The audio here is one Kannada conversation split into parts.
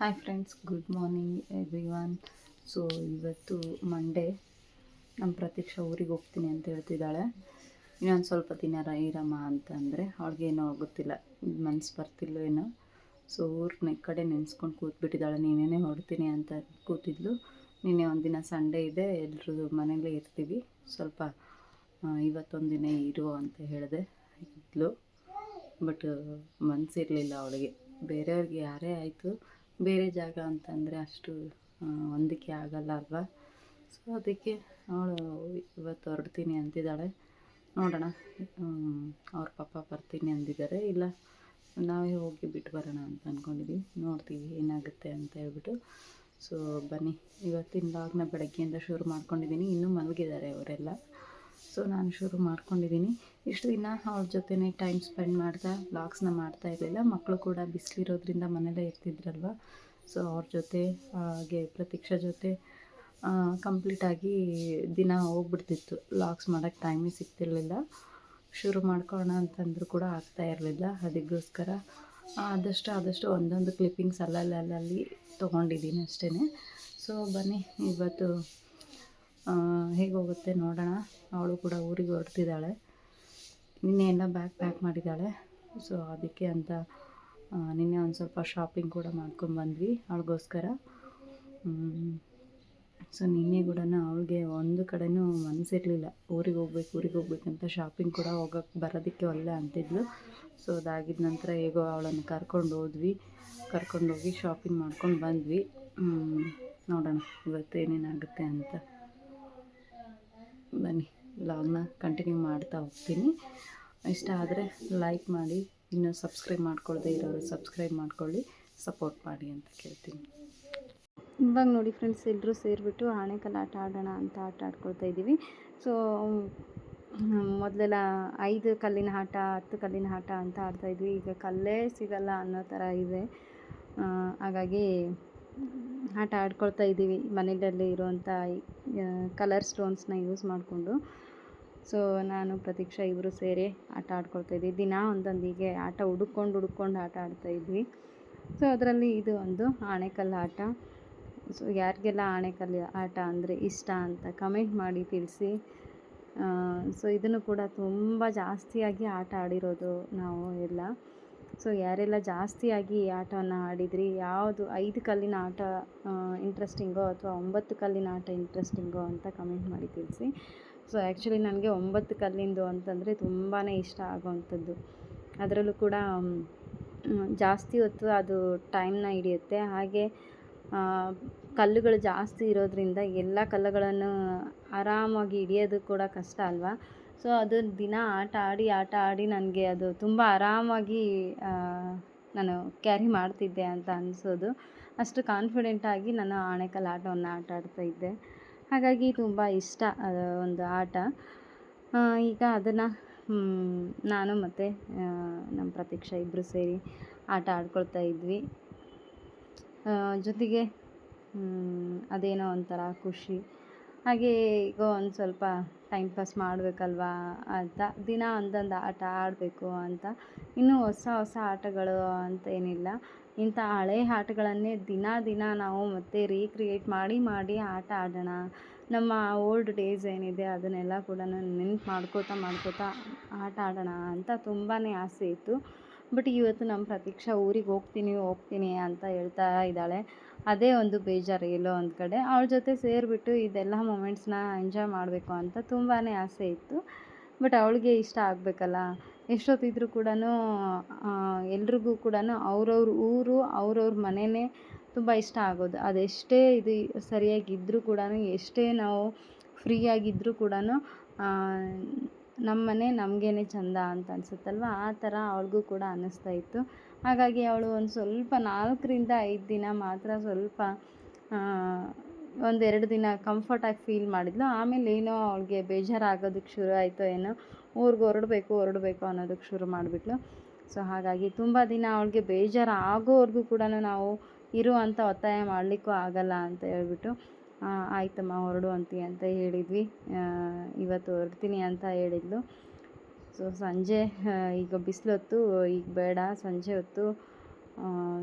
Hi friends good morning every one so ಇವತ್ತು ಮಂಡೇ ನಮ್ಮ ಪ್ರತೀಕ್ಷಾ ಊರಿಗೆ ಹೋಗ್ತೀನಿ ಅಂತ ಹೇಳ್ತಿದ್ದಾಳೆ. ಇನ್ನೊಂದು ಸ್ವಲ್ಪ ದಿನ ಇರಮ್ಮ ಅಂತಂದರೆ ಅವ್ಳಿಗೆ ಏನೋ ಗೊತ್ತಿಲ್ಲ. ಮನಸ್ಸು ಬರ್ತಿಲ್ಲೋ ಏನೋ. ಸೊ ಊರಿನ ಕಡೆ ನೆನೆಸ್ಕೊಂಡು ಕೂತ್ಬಿಟ್ಟಿದ್ದಾಳೆ. ನೀನೇನೇ ಹೊಡ್ತೀನಿ ಅಂತ ಕೂತಿದ್ಲು. ನಿನ್ನೆ ಒಂದಿನ ಸಂಡೇ ಇದೆ. ಎಲ್ಲರೂ ಮನೇಲೇ ಇರ್ತೀವಿ. ಸ್ವಲ್ಪ ಇವತ್ತೊಂದು ದಿನ ಇರು ಅಂತ ಹೇಳಿದೆ ಇದ್ಲು. ಬಟ್ ಮನಸ್ಸಿರಲಿಲ್ಲ ಅವಳಿಗೆ. ಬೇರೆಯವ್ರಿಗೆ ಯಾರೇ ಆಯಿತು ಬೇರೆ ಜಾಗ ಅಂತಂದರೆ ಅಷ್ಟು ಹೊಂದಿಕೆ ಆಗಲ್ಲ ಅಲ್ವಾ? ಸೊ ಅದಕ್ಕೆ ಅವಳು ಇವತ್ತು ಹೊರಡ್ತೀನಿ ಅಂತಿದ್ದಾಳೆ. ನೋಡೋಣ ಅವ್ರ ಪಾಪ ಬರ್ತೀನಿ ಅಂದಿದ್ದಾರೆ. ಇಲ್ಲ, ನಾವೇ ಹೋಗಿ ಬಿಟ್ಟು ಬರೋಣ ಅಂತ ಅಂದ್ಕೊಂಡಿದ್ದೀವಿ ನೋಡ್ತೀವಿ ಏನಾಗುತ್ತೆ ಅಂತ ಹೇಳ್ಬಿಟ್ಟು. ಸೊ ಬನ್ನಿ, ಇವತ್ತಿನ ಲಾಗ್ನ ಬೆಳಗ್ಗೆಯಿಂದ ಶುರು ಮಾಡ್ಕೊಂಡಿದ್ದೀನಿ ಇನ್ನೂ ಮಲಗಿದ್ದಾರೆ ಅವರೆಲ್ಲ. ಸೊ ನಾನು ಶುರು ಮಾಡ್ಕೊಂಡಿದ್ದೀನಿ. ಇಷ್ಟು ದಿನ ಅವ್ರ ಜೊತೆನೇ ಟೈಮ್ ಸ್ಪೆಂಡ್ ಮಾಡ್ತಾ ವ್ಲಾಗ್ಸ್ನ ಮಾಡ್ತಾ ಇರಲಿಲ್ಲ. ಮಕ್ಕಳು ಕೂಡ ಬಿಸಿಲಿರೋದ್ರಿಂದ ಮನೇಲೇ ಇರ್ತಿದ್ರಲ್ವ? ಸೊ ಅವ್ರ ಜೊತೆ, ಹಾಗೆ ಪ್ರತೀಕ್ಷಾ ಜೊತೆ ಕಂಪ್ಲೀಟಾಗಿ ದಿನ ಹೋಗ್ಬಿಡ್ತಿತ್ತು. ವ್ಲಾಗ್ಸ್ ಮಾಡೋಕ್ಕೆ ಟೈಮೇ ಸಿಗ್ತಿರ್ಲಿಲ್ಲ. ಶುರು ಮಾಡ್ಕೋಣ ಅಂತಂದರೂ ಕೂಡ ಆಗ್ತಾ ಇರಲಿಲ್ಲ. ಅದಕ್ಕೋಸ್ಕರ ಆದಷ್ಟು ಆದಷ್ಟು ಒಂದೊಂದು ಕ್ಲಿಪ್ಪಿಂಗ್ಸ್ ಅಲ್ಲಲ್ಲಿ ಅಲ್ಲಲ್ಲಿ ತೊಗೊಂಡಿದ್ದೀನಿ ಅಷ್ಟೇ ಸೊ ಬನ್ನಿ, ಇವತ್ತು ಆ, ಹೇಗೆ ಹೋಗುತ್ತೆ ನೋಡೋಣ. ಅವಳು ಕೂಡ ಊರಿಗೆ ಹೊರಟಿದ್ದಾಳೆ. ನಿನ್ನೆ ಎಲ್ಲ ಬ್ಯಾಗ್ ಪ್ಯಾಕ್ ಮಾಡಿದ್ದಾಳೆ. ಸೊ ಅದಕ್ಕೆ ಅಂತ ನಿನ್ನೆ ಒಂದು ಸ್ವಲ್ಪ ಶಾಪಿಂಗ್ ಕೂಡ ಮಾಡ್ಕೊಂಡು ಬಂದ್ವಿ ಅವಳಿಗೋಸ್ಕರ. ಸೊ ನಿನ್ನೆ ಕೂಡ ಅವಳಿಗೆ ಒಂದು ಕಡೆನೂ ಮನಸ್ಸಿರಲಿಲ್ಲ ಊರಿಗೆ ಹೋಗ್ಬೇಕು ಊರಿಗೆ ಹೋಗ್ಬೇಕಂತ ಶಾಪಿಂಗ್ ಕೂಡ ಹೋಗೋಕ್ಕೆ ಬರೋದಕ್ಕೆ ಒಳ್ಳೆ ಅಂತಿದ್ಲು. ಸೊ ಅದಾಗಿದ ನಂತರ ಹೇಗೋ ಅವಳನ್ನು ಕರ್ಕೊಂಡು ಹೋದ್ವಿ. ಕರ್ಕೊಂಡೋಗಿ ಶಾಪಿಂಗ್ ಮಾಡ್ಕೊಂಡು ಬಂದ್ವಿ. ನೋಡೋಣ ಇವತ್ತು ಏನೇನಾಗುತ್ತೆ ಅಂತ. ಬನ್ನಿ ಲಾಗ್ನ ಕಂಟಿನ್ಯೂ ಮಾಡ್ತಾ ಹೋಗ್ತೀನಿ. ಇಷ್ಟ ಆದರೆ ಲೈಕ್ ಮಾಡಿ, ಇನ್ನೂ ಸಬ್ಸ್ಕ್ರೈಬ್ ಮಾಡ್ಕೊಳ್ಳದೆ ಇರೋರು ಸಬ್ಸ್ಕ್ರೈಬ್ ಮಾಡ್ಕೊಳ್ಳಿ ಸಪೋರ್ಟ್ ಮಾಡಿ ಅಂತ ಕೇಳ್ತೀನಿ. ಇವಾಗ ನೋಡಿ ಫ್ರೆಂಡ್ಸ್ ಎಲ್ಲರೂ ಸೇರಿಬಿಟ್ಟು ಆಣೆಕಲ್ಲು ಆಟ ಆಡೋಣ ಅಂತ ಆಟ ಆಡ್ಕೊಳ್ತಾ ಇದ್ದೀವಿ. ಸೊ ಮೊದಲೆಲ್ಲ ಐದು ಕಲ್ಲಿನ ಆಟ, ಹತ್ತು ಕಲ್ಲಿನ ಆಟ ಅಂತ ಆಡ್ತಾಯಿದ್ವಿ ಈಗ ಕಲ್ಲೇ ಸಿಗಲ್ಲ ಅನ್ನೋ ಥರ ಇದೆ. ಹಾಗಾಗಿ ಆಟ ಆಡ್ಕೊಳ್ತಾ ಇದ್ದೀವಿ ಮನೆಯಲ್ಲೇ ಇರುವಂಥ ಕಲರ್ ಸ್ಟೋನ್ಸ್ನ ಯೂಸ್ ಮಾಡಿಕೊಂಡು. ಸೊ ನಾನು ಪ್ರತೀಕ್ಷಾ ಇಬ್ಬರು ಸೇರಿ ಆಟ ಆಡ್ಕೊಳ್ತಾ ಇದ್ವಿ. ದಿನ ಒಂದೊಂದು ಹೀಗೆ ಆಟ ಹುಡುಕೊಂಡು ಹುಡುಕೊಂಡು ಆಟ ಆಡ್ತಾ ಇದ್ವಿ. ಸೊ ಅದರಲ್ಲಿ ಇದು ಒಂದು ಆಣೆಕಲ್ಲು ಆಟ. ಸೊ ಯಾರಿಗೆಲ್ಲ ಆಣೆಕಲ್ಲು ಆಟ ಅಂದರೆ ಇಷ್ಟ ಅಂತ ಕಮೆಂಟ್ ಮಾಡಿ ತಿಳಿಸಿ. ಸೊ ಇದನ್ನು ಕೂಡ ತುಂಬ ಜಾಸ್ತಿಯಾಗಿ ಆಟ ಆಡಿರೋದು ನಾವು ಎಲ್ಲ. ಸೊ, ಯಾರೆಲ್ಲ ಜಾಸ್ತಿಯಾಗಿ ಈ ಆಟವನ್ನು ಆಡಿದ್ರಿ? ಯಾವುದು ಐದು ಕಲ್ಲಿನ ಆಟ ಇಂಟ್ರೆಸ್ಟಿಂಗೋ ಅಥವಾ ಒಂಬತ್ತು ಕಲ್ಲಿನ ಆಟ ಇಂಟ್ರೆಸ್ಟಿಂಗೋ ಅಂತ ಕಮೆಂಟ್ ಮಾಡಿ ತಿಳಿಸಿ. ಸೊ ಆ್ಯಕ್ಚುಲಿ ನನಗೆ ಒಂಬತ್ತು ಕಲ್ಲಿಂದು ಅಂತಂದರೆ ತುಂಬಾ ಇಷ್ಟ ಆಗೋವಂಥದ್ದು. ಅದರಲ್ಲೂ ಕೂಡ ಜಾಸ್ತಿ ಹೊತ್ತು ಅದು ಟೈಮ್ನ ಹಿಡಿಯುತ್ತೆ. ಹಾಗೆ ಕಲ್ಲುಗಳು ಜಾಸ್ತಿ ಇರೋದರಿಂದ ಎಲ್ಲ ಕಲ್ಲುಗಳನ್ನು ಆರಾಮಾಗಿ ಹಿಡಿಯೋದು ಕೂಡ ಕಷ್ಟ ಅಲ್ವಾ? ಸೊ ಅದು ದಿನ ಆಟ ಆಡಿ ಆಟ ಆಡಿ ನನಗೆ ಅದು ತುಂಬ ಆರಾಮಾಗಿ ನಾನು ಕ್ಯಾರಿ ಮಾಡ್ತಿದ್ದೆ ಅಂತ ಅನಿಸೋದು. ಅಷ್ಟು ಕಾನ್ಫಿಡೆಂಟಾಗಿ ನಾನು ಆಣೆಕಲ್ಲು ಆಟವನ್ನು ಆಟ ಆಡ್ತಾ ಇದ್ದೆ. ಹಾಗಾಗಿ ತುಂಬ ಇಷ್ಟ ಒಂದು ಆಟ. ಈಗ ಅದನ್ನು ನಾನು ಮತ್ತು ನಮ್ಮ ಪ್ರತೀಕ್ಷಾ ಇಬ್ಬರು ಸೇರಿ ಆಟ ಆಡ್ಕೊಳ್ತಾ ಇದ್ವಿ. ಜೊತೆಗೆ ಅದೇನೋ ಒಂಥರ ಖುಷಿ. ಹಾಗೆ ಈಗ ಒಂದು ಸ್ವಲ್ಪ ಟೈಮ್ ಪಾಸ್ ಮಾಡಬೇಕಲ್ವಾ ಅಂತ, ದಿನ ಒಂದೊಂದು ಆಟ ಆಡಬೇಕು ಅಂತ. ಇನ್ನೂ ಹೊಸ ಹೊಸ ಆಟಗಳು ಅಂತ ಏನಿಲ್ಲ. ಇಂಥ ಹಳೆ ಆಟಗಳನ್ನೇ ದಿನ ದಿನ ನಾವು ಮತ್ತೆ ರೀಕ್ರಿಯೇಟ್ ಮಾಡಿ ಮಾಡಿ ಆಟ ಆಡೋಣ. ನಮ್ಮ ಓಲ್ಡ್ ಡೇಸ್ ಏನಿದೆ ಅದನ್ನೆಲ್ಲ ಕೂಡ ನೆನ್ಪು ಮಾಡ್ಕೋತಾ ಮಾಡ್ಕೋತಾ ಆಟ ಆಡೋಣ ಅಂತ ತುಂಬಾ ಆಸೆ ಇತ್ತು. ಬಟ್ ಇವತ್ತು ನಮ್ಮ ಪ್ರತೀಕ್ಷಾ ಊರಿಗೆ ಹೋಗ್ತೀನಿ ಹೋಗ್ತೀನಿ ಅಂತ ಹೇಳ್ತಾ ಇದ್ದಾಳೆ. ಅದೇ ಒಂದು ಬೇಜಾರು ಎಲ್ಲೋ ಒಂದು ಕಡೆ. ಅವಳ ಜೊತೆ ಸೇರಿಬಿಟ್ಟು ಇದೆಲ್ಲ ಮೂಮೆಂಟ್ಸ್ನ ಎಂಜಾಯ್ ಮಾಡಬೇಕು ಅಂತ ತುಂಬಾ ಆಸೆ ಇತ್ತು. ಬಟ್ ಅವಳಿಗೆ ಇಷ್ಟ ಆಗಬೇಕಲ್ಲ. ಎಷ್ಟೊತ್ತಿದ್ರೂ ಕೂಡ ಎಲ್ರಿಗೂ ಕೂಡ ಅವ್ರವ್ರ ಊರು, ಅವ್ರವ್ರ ಮನೆಯೇ ತುಂಬ ಇಷ್ಟ ಆಗೋದು. ಅದೆಷ್ಟೇ ಇದು ಸರಿಯಾಗಿದ್ದರೂ ಕೂಡ ಎಷ್ಟೇ ನಾವು ಫ್ರೀಯಾಗಿದ್ದರೂ ಕೂಡ ನಮ್ಮ ಮನೆ ನಮಗೇನೆ ಚಂದ ಅಂತ ಅನಿಸುತ್ತಲ್ವ? ಆ ಥರ ಅವಳಿಗೂ ಕೂಡ ಅನ್ನಿಸ್ತಾ ಇತ್ತು. ಹಾಗಾಗಿ ಅವಳು ಒಂದು ಸ್ವಲ್ಪ ನಾಲ್ಕರಿಂದ ಐದು ದಿನ ಮಾತ್ರ ಸ್ವಲ್ಪ ಒಂದೆರಡು ದಿನ ಕಂಫರ್ಟಾಗಿ ಫೀಲ್ ಮಾಡಿದ್ಲು. ಆಮೇಲೆ ಏನೋ ಅವಳಿಗೆ ಬೇಜಾರಾಗೋದಕ್ಕೆ ಶುರು ಆಯಿತೋ ಏನೋ, ಊರಿಗೆ ಹೊರಡಬೇಕು ಹೊರಡಬೇಕು ಅನ್ನೋದಕ್ಕೆ ಶುರು ಮಾಡಿಬಿಟ್ಲು. ಸೊ ಹಾಗಾಗಿ ತುಂಬ ದಿನ ಅವಳಿಗೆ ಬೇಜಾರು ಆಗೋವರೆಗೂ ಕೂಡ ನಾವು ಇರು ಒತ್ತಾಯ ಮಾಡಲಿಕ್ಕೂ ಆಗಲ್ಲ ಅಂತ ಹೇಳ್ಬಿಟ್ಟು ಆಯ್ತಮ್ಮ, ಹೊರಡು ಅಂತೀಯ ಅಂತ ಹೇಳಿದ್ವಿ. ಇವತ್ತು ಹೊರಡ್ತೀನಿ ಅಂತ ಹೇಳಿದ್ಲು. ಸೊ ಸಂಜೆ ಈಗ ಈಗ ಬಿಸಿಲೊತ್ತು ಈಗ ಬೇಡ, ಸಂಜೆ ಹೊತ್ತು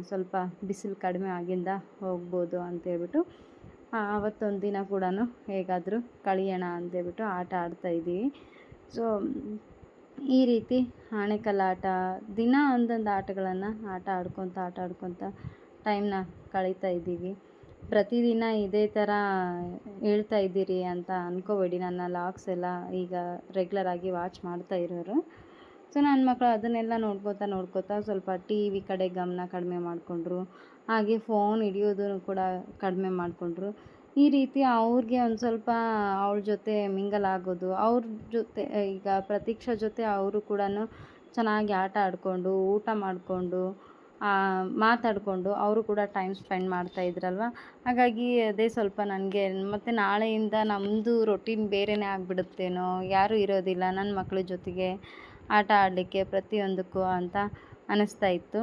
ಸ್ವಲ್ಪ ಬಿಸಿಲು ಕಡಿಮೆ ಆಗಿಂದ ಹೋಗ್ಬೋದು ಅಂತೇಳ್ಬಿಟ್ಟು ಅವತ್ತೊಂದು ದಿನ ಕೂಡ ಹೇಗಾದರೂ ಕಳಿಯೋಣ ಅಂತೇಳ್ಬಿಟ್ಟು ಆಟ ಆಡ್ತಾ ಇದ್ದೀವಿ. ಸೊ, ಈ ರೀತಿ ಆಣೆಕಲ್ಲು ಆಟ ದಿನ ಒಂದೊಂದು ಆಟಗಳನ್ನು ಆಟ ಆಡ್ಕೊತ ಆಟ ಆಡ್ಕೊತ ಟೈಮನ್ನ ಕಳೀತಾ ಇದ್ದೀವಿ. ಪ್ರತಿದಿನ ಇದೇ ಥರ ಹೇಳ್ತಾ ಇದ್ದೀರಿ ಅಂತ ಅಂದ್ಕೋಬೇಡಿ ನನ್ನ ಲಾಗ್ಸ್ ಎಲ್ಲ ಈಗ ರೆಗ್ಯುಲರಾಗಿ ವಾಚ್ ಮಾಡ್ತಾ ಇರೋರು. ಸೊ ನನ್ನ ಮಕ್ಕಳು ಅದನ್ನೆಲ್ಲ ನೋಡ್ಕೋತಾ ನೋಡ್ಕೋತಾ ಸ್ವಲ್ಪ ಟಿ ವಿ ಕಡೆ ಗಮನ ಕಡಿಮೆ ಮಾಡಿಕೊಂಡ್ರು. ಹಾಗೆ ಫೋನ್ ಹಿಡಿಯೋದು ಕೂಡ ಕಡಿಮೆ ಮಾಡಿಕೊಂಡ್ರು. ಈ ರೀತಿ ಅವ್ರಿಗೆ ಒಂದು ಸ್ವಲ್ಪ ಅವ್ರ ಜೊತೆ ಮಿಂಗಲ್ ಆಗೋದು, ಅವ್ರ ಜೊತೆ ಈಗ ಪ್ರತೀಕ್ಷಾ ಜೊತೆ ಅವರು ಕೂಡ ಚೆನ್ನಾಗಿ ಆಟ ಆಡಿಕೊಂಡು, ಊಟ ಮಾಡಿಕೊಂಡು ಮಾತಾಡಿಕೊಂಡು ಅವರು ಕೂಡ ಟೈಮ್ ಸ್ಪೆಂಡ್ ಮಾಡ್ತಾ ಇದ್ರಲ್ವ? ಹಾಗಾಗಿ ಅದೇ ಸ್ವಲ್ಪ ನನಗೆ, ಮತ್ತು ನಾಳೆಯಿಂದ ನಮ್ಮದು ರೊಟೀನ್ ಬೇರೆಯೇ ಆಗಿಬಿಡುತ್ತೇನೋ, ಯಾರೂ ಇರೋದಿಲ್ಲ ನನ್ನ ಮಕ್ಕಳ ಜೊತೆಗೆ ಆಟ ಆಡಲಿಕ್ಕೆ ಪ್ರತಿಯೊಂದಕ್ಕೂ ಅಂತ ಅನ್ನಿಸ್ತಾ ಇತ್ತು.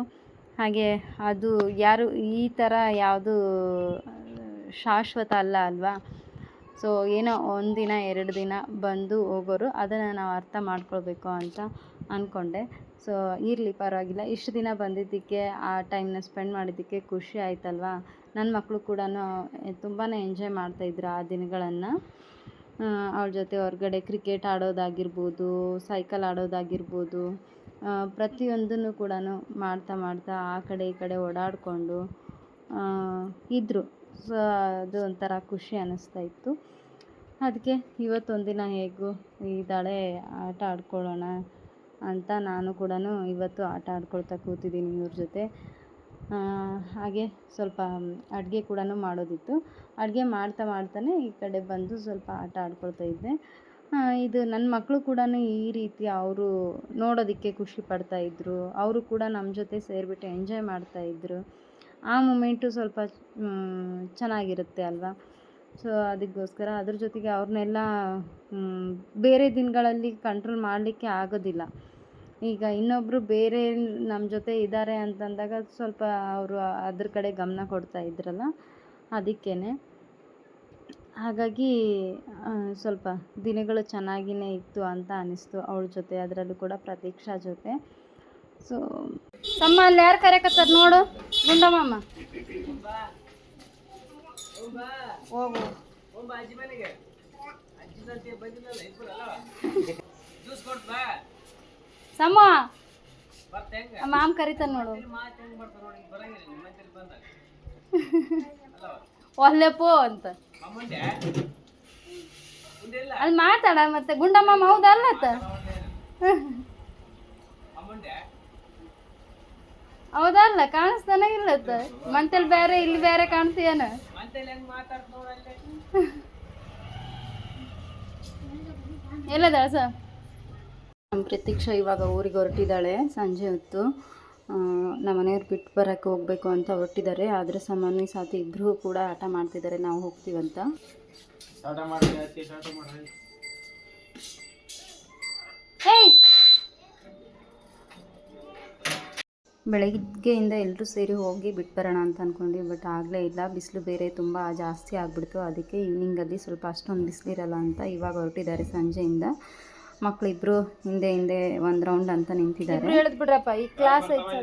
ಹಾಗೆ ಅದು ಯಾರು, ಈ ಥರ ಯಾವುದು, ಶಾಶ್ವತ ಅಲ್ಲ ಅಲ್ವಾ? ಸೊ ಏನೋ ಒಂದಿನ ಎರಡು ದಿನ ಬಂದು ಹೋಗೋರು, ಅದನ್ನು ನಾವು ಅರ್ಥ ಮಾಡ್ಕೊಳ್ಬೇಕು ಅಂತ ಅಂದ್ಕೊಂಡೆ ಸೊ ಇರಲಿ ಪರವಾಗಿಲ್ಲ. ಇಷ್ಟು ದಿನ ಬಂದಿದ್ದಕ್ಕೆ, ಆ ಟೈಮ್ನ ಸ್ಪೆಂಡ್ ಮಾಡಿದ್ದಕ್ಕೆ ಖುಷಿ ಆಯ್ತಲ್ವಾ? ನನ್ನ ಮಕ್ಕಳು ಕೂಡ ತುಂಬಾ ಎಂಜಾಯ್ ಮಾಡ್ತಾಯಿದ್ರು ಆ ದಿನಗಳನ್ನು. ಅವ್ರ ಜೊತೆ ಹೊರಗಡೆ ಕ್ರಿಕೆಟ್ ಆಡೋದಾಗಿರ್ಬೋದು ಸೈಕಲ್ ಆಡೋದಾಗಿರ್ಬೋದು ಪ್ರತಿಯೊಂದನ್ನು ಕೂಡ ಮಾಡ್ತಾ ಮಾಡ್ತಾ ಆ ಕಡೆ ಈ ಕಡೆ ಓಡಾಡಿಕೊಂಡು ಇದ್ದರು ಸೊ ಅದು ಒಂಥರ ಖುಷಿ ಅನ್ನಿಸ್ತಾ ಇತ್ತು. ಅದಕ್ಕೆ ಇವತ್ತೊಂದಿನ ಹೇಗೂ ಇದ್ದಾಳೆ ಆಟ ಆಡ್ಕೊಳ್ಳೋಣ. ಅಂತ ನಾನು ಕೂಡ ಇವತ್ತು ಆಟ ಆಡ್ಕೊಳ್ತಾ ಕೂತಿದ್ದೀನಿ ಇವ್ರ ಜೊತೆ. ಹಾಗೆ ಸ್ವಲ್ಪ ಅಡುಗೆ ಕೂಡ ಮಾಡೋದಿತ್ತು. ಅಡುಗೆ ಮಾಡ್ತಾ ಮಾಡ್ತಾನೆ ಈ ಕಡೆ ಬಂದು ಸ್ವಲ್ಪ ಆಟ ಆಡ್ಕೊಳ್ತಾ ಇದ್ದೆ. ಇದು ನನ್ನ ಮಕ್ಕಳು ಕೂಡ ಈ ರೀತಿ ಅವರು ನೋಡೋದಕ್ಕೆ ಖುಷಿ ಪಡ್ತಾ ಇದ್ದರು ಅವರು ಕೂಡ ನಮ್ಮ ಜೊತೆ ಸೇರಿಬಿಟ್ಟು ಎಂಜಾಯ್ ಮಾಡ್ತಾ ಇದ್ದರು ಆ ಮೂಮೆಂಟು ಸ್ವಲ್ಪ ಚೆನ್ನಾಗಿರುತ್ತೆ ಅಲ್ವಾ? ಸೊ ಅದಕ್ಕೋಸ್ಕರ ಅದ್ರ ಜೊತೆಗೆ ಅವ್ರನ್ನೆಲ್ಲ ಬೇರೆ ದಿನಗಳಲ್ಲಿ ಕಂಟ್ರೋಲ್ ಮಾಡಲಿಕ್ಕೆ ಆಗೋದಿಲ್ಲ. ಈಗ ಇನ್ನೊಬ್ಬರು ಬೇರೆ ನಮ್ಮ ಜೊತೆ ಇದ್ದಾರೆ ಅಂತಂದಾಗ ಸ್ವಲ್ಪ ಅವರು ಅದ್ರ ಕಡೆ ಗಮನ ಕೊಡ್ತಾ ಇದ್ರಲ್ಲ ಅದಕ್ಕೇ ಹಾಗಾಗಿ ಸ್ವಲ್ಪ ದಿನಗಳು ಚೆನ್ನಾಗಿಯೇ ಇತ್ತು ಅಂತ ಅನ್ನಿಸ್ತು ಅವಳ ಜೊತೆ, ಅದರಲ್ಲೂ ಕೂಡ ಪ್ರತೀಕ್ಷಾ ಜೊತೆ. ಸೊ ತಮ್ಮ ಅಲ್ಲಿ ಯಾರು ಕರೆಕತ್ತಾರ ನೋಡು ಗುಂಡಮ್ಮ ಹೋಗು. ಸಮ್ಮ ಮಾಮ್ ಕರಿತಾನ ನೋಡು. ಒಲ್ಲೆಪೋ ಅಂತ. ಅಲ್ಲಿ ಮಾತಾಡ ಮತ್ತೆ. ಗುಂಡಮ್ಮ ಹೌದಲ್ಲ ಹೌದಲ್ಲ, ಕಾಣಿಸ್ತಾನ ಇಲ್ಲತ್ತ ಮಂತಲ್ ಬೇರೆ, ಇಲ್ಲಿ ಬೇರೆ ಕಾಣ್ತೀಯನ? ಎಲ್ಲದ ಸ ನಮ್ಮ ಪ್ರತೀಕ್ಷಾ ಇವಾಗ ಊರಿಗೆ ಹೊರಟಿದ್ದಾಳೆ ಸಂಜೆ ಹೊತ್ತು. ಆ, ನಮ್ಮ ಮನೆಯವ್ರು ಬಿಟ್ಟು ಬರೋಕ್ಕೆ ಹೋಗಬೇಕು ಅಂತ ಹೊರಟಿದ್ದಾರೆ. ಆದರೆ ಸಾಮಾನ್ಯ ಸಾಥಿ ಇಬ್ಬರೂ ಕೂಡ ಆಟ ಮಾಡ್ತಿದ್ದಾರೆ. ನಾವು ಹೋಗ್ತೀವಂತ ಬೆಳಗ್ಗೆಯಿಂದ ಎಲ್ಲರೂ ಸೇರಿ ಹೋಗಿ ಬಿಟ್ಟು ಬರೋಣ ಅಂತ ಅಂದ್ಕೊಂಡ್ವಿ ಬಟ್ ಆಗಲೇ ಇಲ್ಲ. ಬಿಸಿಲು ಬೇರೆ ತುಂಬ ಜಾಸ್ತಿ ಆಗಿಬಿಡ್ತು. ಅದಕ್ಕೆ ಈವ್ನಿಂಗಲ್ಲಿ ಸ್ವಲ್ಪ ಅಷ್ಟೊಂದು ಬಿಸಿಲಿರಲ್ಲ ಅಂತ ಇವಾಗ ಹೊರಟಿದ್ದಾರೆ ಸಂಜೆಯಿಂದ. ಮಕ್ಕಳಿಬ್ಬರು ಹಿಂದೆ ಹಿಂದೆ ಒಂದು ರೌಂಡ್ ಅಂತ ನಿಂತಿದ್ದಾರೆ. ಹೇಳಿದ್ ಬಿಡ್ರಪ್ಪ ಈ ಕ್ಲಾಸ್ ಐತೆ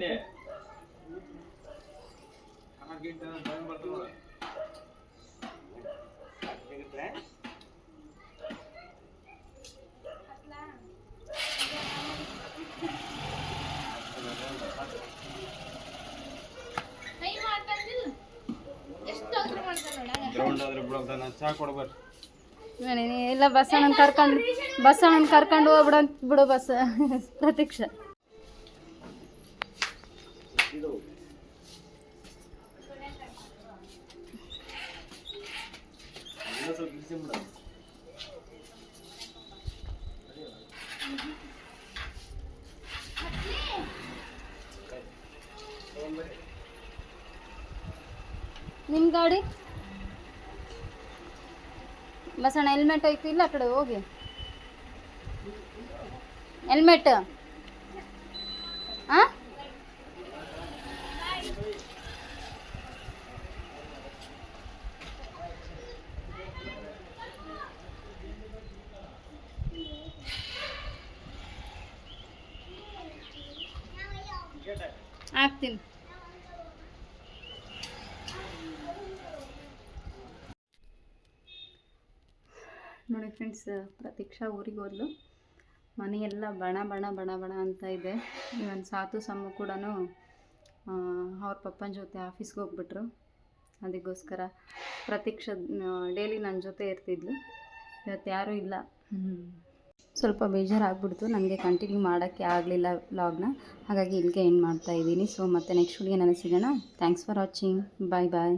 ಇಲ್ಲ ಬಸ್ ಕರ್ಕೊಂಡು ಬಸ್ ಅಣ್ಣನ್ ಕರ್ಕೊಂಡು ಹೋಗ್ಬಿಡ ಬಿಡು ಬಸ್ ಪ್ರತೀಕ್ಷಾ ನಿಮ್ಮ ಗಾಡಿ ಬಸಣ್ಣ ಹೆಲ್ಮೆಟ್ ಐತಿ ಇಲ್ಲ ಆ ಕಡೆ ಹೋಗಿ హెల్మెట్ ಆಗ್ತೀನಿ ನೋಡಿ ಫ್ರೆಂಡ್ಸ್ ಪ್ರತೀಕ್ಷಾ ಊರಿಗೆ ಹೋದ್ಲು ಮನೆಯೆಲ್ಲ ಬಣ ಬಣ ಬಣ ಬಣ ಅಂತ ಇದೆ. ಇವನ್ ಸಾತು, ಸಮ್ಮು ಕೂಡ ಅವ್ರ ಪಪ್ಪನ ಜೊತೆ ಆಫೀಸ್ಗೆ ಹೋಗ್ಬಿಟ್ರು. ಅದಕ್ಕೋಸ್ಕರ ಪ್ರತೀಕ್ಷ ಡೈಲಿ ನನ್ನ ಜೊತೆ ಇರ್ತಿದ್ಲು. ಇವತ್ತು ಯಾರೂ ಇಲ್ಲ. ಸ್ವಲ್ಪ ಬೇಜಾರಾಗ್ಬಿಡ್ತು. ನನಗೆ ಕಂಟಿನ್ಯೂ ಮಾಡೋಕ್ಕೆ ಆಗಲಿಲ್ಲ ವ್ಲಾಗ್ನ ಹಾಗಾಗಿ ಇಲ್ಲಿಗೆ ಏನು ಮಾಡ್ತಾಯಿದ್ದೀನಿ ಸೊ ಮತ್ತೆ ನೆಕ್ಸ್ಟ್ ವಿಡಿಯೋ ನಾನು ಸಿಗೋಣ. Thanks for watching bye bye